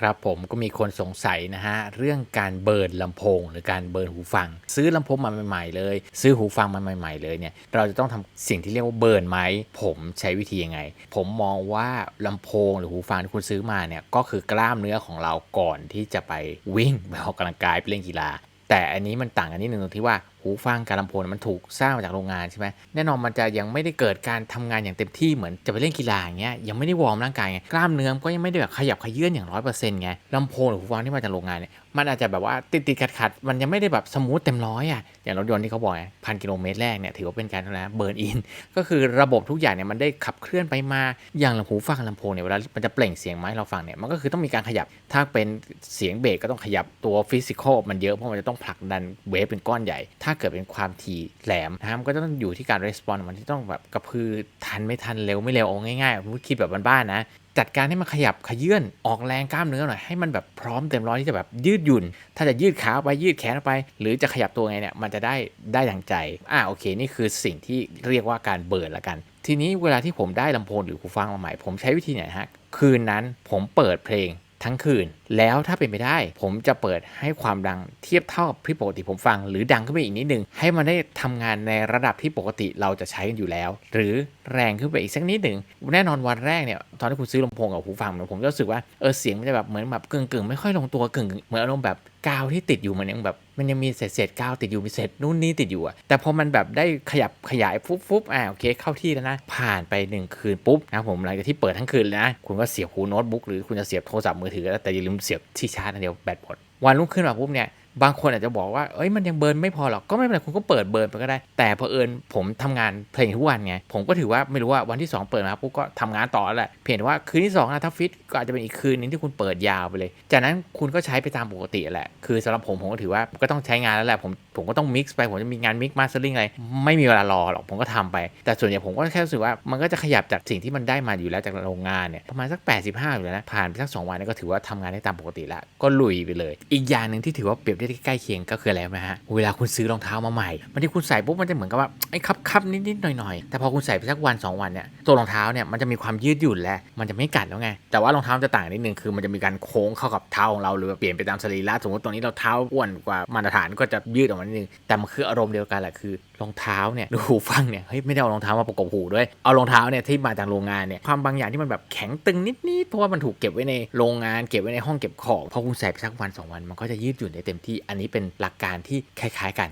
ครับผมก็มีคนสงสัยนะฮะเรื่องการเบิร์นลำโพง หรือการเบิร์นหูฟัง ซื้อลำโพงมาใหม่ๆเลย ซื้อหูฟังมาใหม่ ๆเลยเนี่ยเราจะต้องทำสิ่งที่เรียกว่าเบิร์นไหมผมใช้วิธียังไง ผมมองว่าลำโพงหรือหูฟังที่คุณซื้อมาเนี่ยก็คือกล้ามเนื้อของเราก่อนที่จะไปวิ่งไปออกกำลังกายไปเล่นกีฬาแต่อันนี้มันต่างกันนิดนึงตรงที่ว่า หูฟังกับลำโพงมันถูกสร้างมาจากโรงงานใช่ไหมแน่นอนมันจะยังไม่ได้เกิดการทำงานอย่างเต็มที่เหมือนจะไปเล่นกีฬาอย่างเงี้ยยังไม่ได้วอร์มร่างกายไงกล้ามเนื้อก็ยังไม่ได้แบบขยับขยื่นอย่างร้อยเปอร์เซ็นต์ไงลำโพงหรือหูฟังที่มาจากโรงงานเนี่ยมันอาจจะแบบว่าติดติดขัดขัดๆมันยังไม่ได้แบบสมูทเต็มร้อยอะอย่างรถยนต์ที่เขาบอกไงพันกิโลเมตรแรกเนี่ยถือว่าเป็นการนะเบิร์นอินก็คือระบบทุกอย่างเนี่ยมันได้ขับเคลื่อนไปมาอย่างลำหูฟังลำโพงเนี่ยเวลามันจะเปล่งเสียงมาให้เราฟังเนี่ยมันก็คือต้องมีการขยับถ้าเป็นเสียงเบสก็ต้องขยับตัวฟิสิกอลมันเยอะเพราะมันจะต้องผลักดันเวฟเป็นก้อนใหญ่ถ้าาเกิดเป็นความถี่แหลมนะฮะมันก็ต้องอยู่ที่การรีสปอนส์มันที่ต้องแบบกระพือทันไม่ทันเร็วไม่เร็วเอาง่ายๆผมคิดแบบบ้านๆนะจัดการให้มันขยับขยื่นออกแรงกล้ามเนื้อหน่อยให้มันแบบพร้อมเต็มร้อยที่จะแบบยืดหยุ่น ถ้าจะยืดขาไปยืดแขนไป หรือจะขยับตัวไงเนี่ยมันจะได้ได้ดังใจอ่าโอเค นี่คือสิ่งที่เรียกว่าการเบิร์นละกัน ทีนี้เวลาที่ผมได้ลำโพงหรือหูฟังมาใหม่ ผมใช้วิธีไหนฮะคืนนั้นผมเปิดเพลง ทั้งคืน แล้วถ้าเป็นไปได้ ผมจะเปิดให้ความดังเทียบเท่ากับที่ปกติผมฟัง หรือดังขึ้นไปอีกนิดนึง ให้มันได้ทำงานในระดับที่ปกติเราจะใช้กันอยู่แล้ว หรือแรงขึ้นไปอีกสักนิดหนึ่งแน่นอนวันแรกเนี่ยตอนที่คุณซื้อลำโพงกับหูฟังเนี่ยผมก็รู้สึกว่าเออเสียงมันจะแบบเหมือนแบบกึ่งกึ่งๆไม่ค่อยลงตัวกึ่งเหมือนอารมณ์แบบกาวที่ติดอยู่มันยังแบบ มันยังมีเศษเศษกาวติดอยู่มีเศษนู่นนี่ติดอยู่อะแต่พอมันแบบได้ขยับขยายฟุบฟุบอ่าโอเคเข้าที่แล้วนะ ผ่านไปหนึ่งคืนปุ๊บนะผมหลังจากที่เปิดทั้งคืนเลยนะคุณก็เสียบหูโน้ตบุ๊กหรือคุณจะเสียบโทรศัพท์มือถือแล้วแต่อย่าลืมเสียบที่ชาร์จนะเดียวแบตหมดวันรุ่งขึ้นมาปุ๊บเนี่ย บางคนอาจจะบอกว่า เอ้ยมันยังเบิร์นไม่พอหรอก ก็ไม่เป็นไรคุณก็เปิดเบิร์นไปก็ได้ แต่เผอิญผมทำงานเพลงทุกวันไง ผมก็ถือว่าไม่รู้ว่าวันที่ 2 เปิดมาปุ๊บก็ทำงานต่อแล้วแหละ เพียงแต่ว่าคืนที่2นะถ้าฟิตก็อาจจะเป็นอีกคืนนึงที่คุณเปิดยาวไปเลย จากนั้นคุณก็ใช้ไปตามปกติแหละ คือสำหรับผมผมก็ถือว่าก็ต้องใช้งานแล้วแหละ ผมผมก็ต้องมิกซ์ไป ผมจะมีงานมิกซ์มาสเตอร์ลิงอะไร ไม่มีเวลารอหรอก ผมก็ทำไป แต่ส่วนใหญ่ผมก็แค่รู้สึกว่ามันก็จะขยับจากสิ่งที่มันได้มาอยู่แล้วจากโรงงานเนี่ยประมาณสัก 85อยู่แล้วนะผ่านไปสัก2วันก็ถือว่าทำงานได้ตามปกติแล้วก็ลุยไปเลย อีกอย่างหนึ่งที่ถือว่าเปรียบได้ใกล้เคียงก็คืออะไรไหมฮะเวลาคุณซื้อรองเท้ามาใหม่บางทีคุณใส่ปุ๊บมันจะเหมือนกับว่าไอ้คับคับนิดๆหน่อยๆแต่พอคุณใส่ไปสักวัน 2 วันเนี่ย ตัวรองเท้าเนี่ยมันจะมีความยืดหยุ่นแล้วมันจะไม่กัดแล้วไง แต่ว่ารองเท้าจะต่างนิดนึงคือมันจะมีการโค้งเข้ากับเท้าของเราหรือเปลี่ยนไปตามสรีระสมมติตรงนี้เราเท้าอ้วนกว่ามาตรฐานก็จะยืดออกมานิดนึงแต่มันคืออารมณ์เดียวกันแหละคือรองเท้าเนี่ยหรือหูฟังเนี่ยเฮ้ยไม่ได้เอารองเท้ามาประกบหูด้วยเอารองเท้าเนี่ยที่มาจากโรงงานเนี่ยความบางอย่างที่มันแบบแข็งตึงนิดๆเพราะว่ามันถูกเก็บไว้ในโรงงานเก็บไว้ในห้องเก็บของพอคุณใส่ไปสักวันสองวัน มันก็จะยืดหยุ่นได้เต็มที่อันนี้เป็นหลักการที่คล้าย ๆ กัน